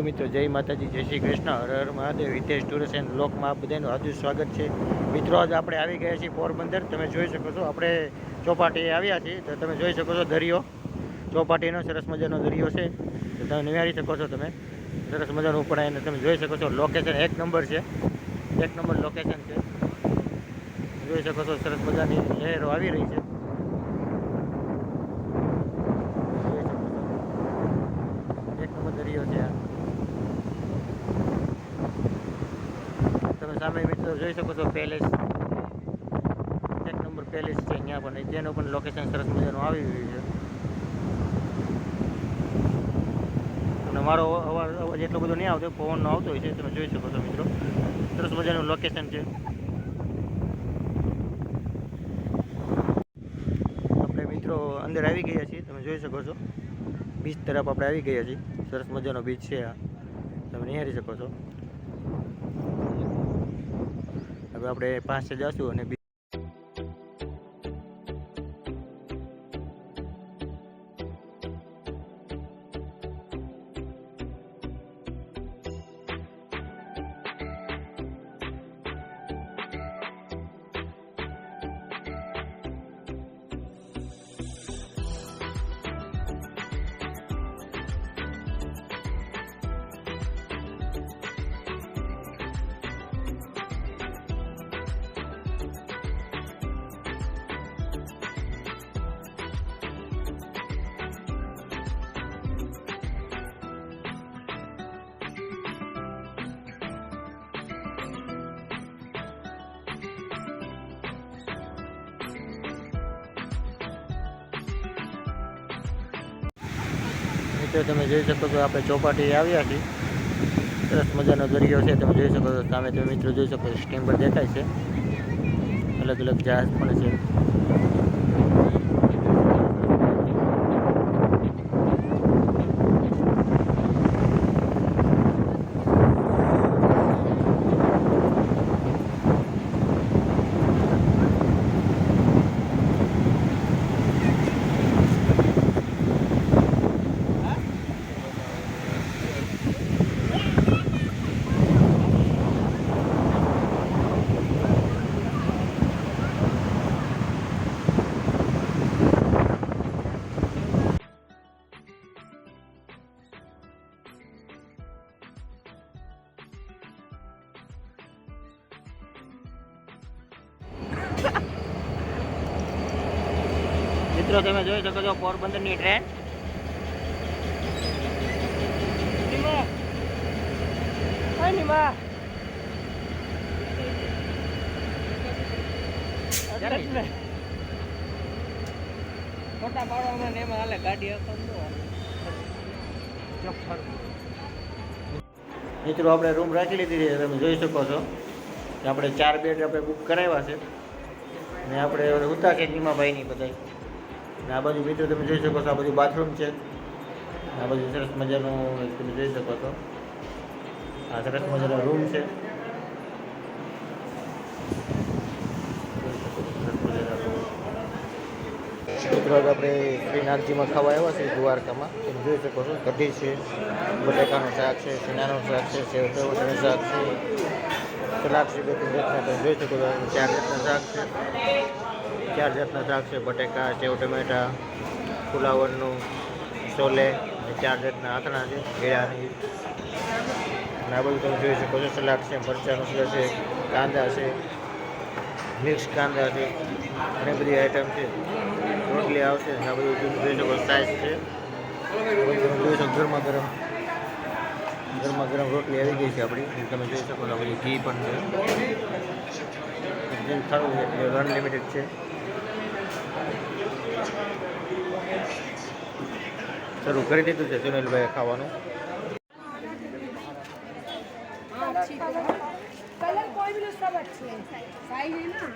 Hello મિત્રો, જય માતાજી, જય શ્રી કૃષ્ણ. હર હર મહાદેવ, હિતેશ ટુરિસ્ટ એન્ડ બ્લોકમાં બધાનું હાર્દિક સ્વાગત છે. મિત્રો, આજે આપણે આવી ગયા છીએ પોરબંદર. તમે જોઈ શકો છો, આપણે ચોપાટીએ આવ્યા છીએ. તો તમે જોઈ શકો છો દરિયો. ચોપાટીનો સરસ મજાનો દરિયો છે. તો તમે નિહાળી શકો છો તમે. સરસ મજાનું ઉપર આવીને તમે જોઈ શકો છો લોકેશન એક નંબર છે. એક નંબર લોકેશન છે. જોઈ શકો છો, સરસ મજાની લહેરો આવી રહી છે જોઈ શકો છો. એક નંબર દરિયો છે આ તમે મિત્રો જોઈ શકો છો પેલેસ. એક નંબર પેલેસ છે અહીંયા પણ. તેનું પણ લોકેશન સરસ મજાનું આવી રહ્યું છે. અને મારો અવાજ અવાજ એટલો બધો નહીં આવતો, પવનનો આવતો હોય છે, તમે જોઈ શકો છો મિત્રો. સરસ મજાનું લોકેશન છે. આપણે મિત્રો અંદર આવી ગયા છીએ, તમે જોઈ શકો છો. બીચ તરફ આપણે આવી ગયા છીએ. સરસ મજાનો બીચ છે આ. તમે નિહાળી શકો છો. હવે આપણે પાસે જશું અને beach- તમે જોઈ શકો છો આપણે ચોપાટી આવ્યા છીએ. સરસ મજાનો દરિયો છે, તમે જોઈ શકો છો સામે તમે મિત્રો જોઈ શકો છો પર દેખાય છે. અલગ અલગ જહાજ પણ છે. મિત્રો તમે જોઈ શકો છો પોરબંદરની ટ્રેન. ફોટા પાડવામાં ને એમાં હાલે ગાડી મિત્રો આપણે રૂમ રાખી લીધી છે તમે જોઈ શકો છો કે આપણે ચાર બેડ આપણે બુક કરાવ્યા છે. ને આપણે ઉતા છે ભીમાભાઈની બધા ને આ બાજુ મિત્રો તમે જોઈ શકો છો, આ બધું બાથરૂમ છે. આ બાજુ સરસ મજાનું તમે જોઈ શકો છો. આ સરસ મજાનો રૂમ છે. મિત્રો આપણે શ્રીનાથજીમાં ખાવા આવ્યા છે દ્વારકામાં. તમે જોઈ શકો છો, કઢી છે, બટાકાનું શાક છે ચણાનું શાક છે, સેવ શાક છે. સલાડ છે બે પણ જોઈ શકો છો. ચાર જાતના શાક છે. ચાર જાતના શાક છે. બટેકા, સેવ, ટમેટા ફુલાવરનું છોલે ચાર જાતના આથણા છે. કેળાની. આ બધું તમે જોઈ શકો છો. સલાડ છે, મરચાંનું સલાડ છે, કાંદા છે, મિક્સ કાંદા છે, ઘણી બધી આઈટમ છે. રોટલી આવશે આ બધું જોઈ શકો સાઇઝ છે. જોઈ શકો ગરમા ગરમ. ગરમા ગરમ રોટલી આવી ગઈ છે આપણી અને તમે જોઈ શકો છો આ બધું ઘી પણ છે જેમ ખાવું છે એ અનલિમિટેડ છે શરૂ કરી દીધું છે સુનિલભાઈ ખાવાનું कलर कोई भी सब अच्छे हैं साइज है ना